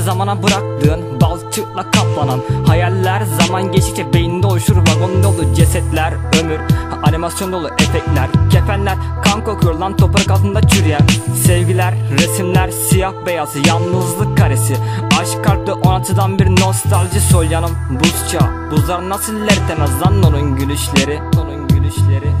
zamana bıraktığın balçıkla kaplanan Hayaller zaman geçtikçe beyninde oluşur. Vagon dolu cesetler Ömür animasyon dolu efektler Kefenler kan kokuyor lan toprak altında çürüyen Sevgiler resimler siyah beyaz yalnızlık karesi. Aşk kalpte onatıdan bir nostalji sol yanım. Buz çağı buzlar nasıl eritemez lan onun gülüşleri? Onun gülüşleri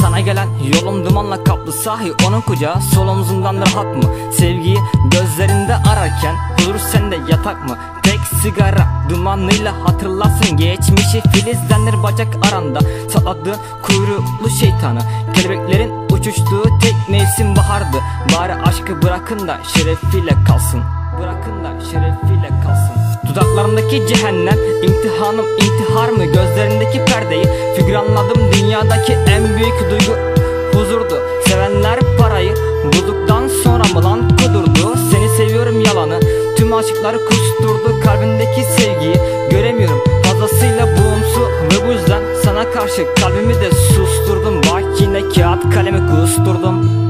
sana gelen yolum dumanla kaplı. Sahi onun kucağı Sol omzundan rahat mı? Sevgiyi gözlerinde ararken Huzur sende yatak mı? Tek sigara dumanıyla hatırlasın Geçmişi filizlenir bacak aranda. Sakladığı kuyruklu şeytanı. Kelebeklerin uçuştuğu tek mevsim bahardı. Bari aşkı bırakın da şerefiyle kalsın. Bırakın da şerefiyle kalsın. Dudaklarındaki cehennem imtihanım intihar mı? Gözlerindeki perdeyi Figüranladım Dünyadaki en büyük duygu huzurdu. Sevenler parayı bulduktan sonra mı lan kudurdu Seni seviyorum yalanı tüm aşıkları kusturdu. Kalbindeki sevgiyi göremiyorum fazlasıyla buğumsu Ve bu yüzden sana karşı kalbimi de susturdum. Bak yine kağıt kalemi kusturdum.